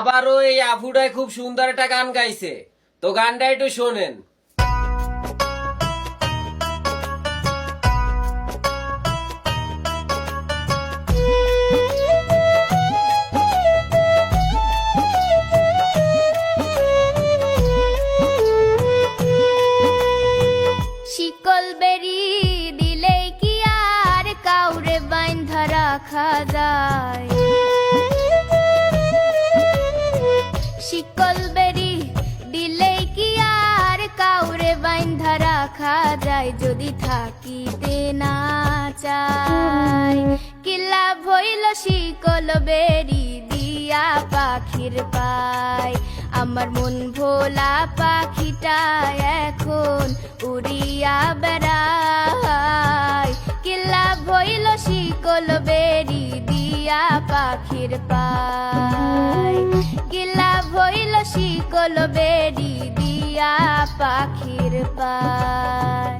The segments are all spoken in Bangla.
আবারও এই আফুটায় খুব সুন্দর একটা গান গাইছে। তো গানটা একটু শোনেন। বেরি দিলে কি আর কাউরে বাইন্ধা রাখা যায়? শিকল বেরি দিলে কি আর কাউরে বাইন্ধা রাখা যায় যদি থাকিতে না চায়। কিল্লা ভইল শিকল বেরি দিয়া পাখির পায়। আমার মন ভোলা পাখিটা এখন উড়িয়া বেড়ায়। কিল্লা ভইল শিকল বেরি দিয়া পাখির পায়। শিকল বেরি দিয়া পাখির পায়।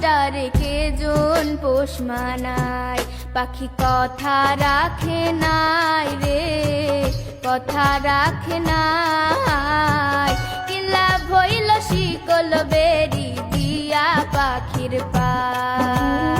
পাখিটা রেখে জন পোষ মানায়? পাখি কথা রাখে নাই রে, কথা রাখে নাই। কিল্লা ভইল শিকল বেরি দিয়া পাখির পায়?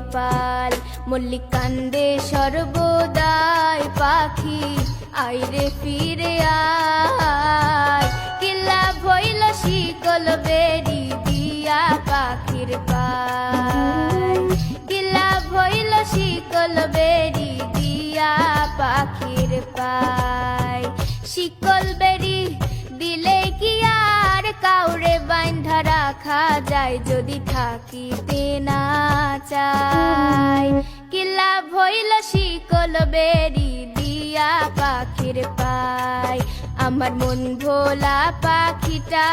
কপাল মল্লিকান্দে সর্বদাই পাখি আইরে ফিরে আয়। কিল্লা ভইল শিকল বেরি দিয়া পাখির পায় রাখা যায় যদি থাকিতে না চায় কিলা ভইল শিকল বেরি দিয়া পাখির পায় আমার মন ভোলা পাখিটা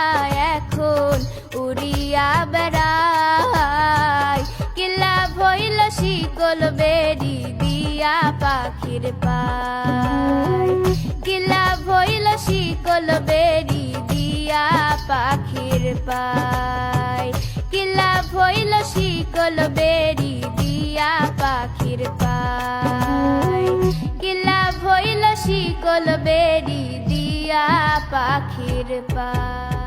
এখন উড়িয়া বেড়ায়। কিল্লা ভইল শিকল বেরি দিয়া পাখির পায় কিলা ভইল শিকল বেরি দিয়া পাখির পায়। কিল্লা ভইল শিকল বেরি দিয়া পাখির পায়? কিল্লা ভইল শিকল বেরি দিয়া পাখির পায়?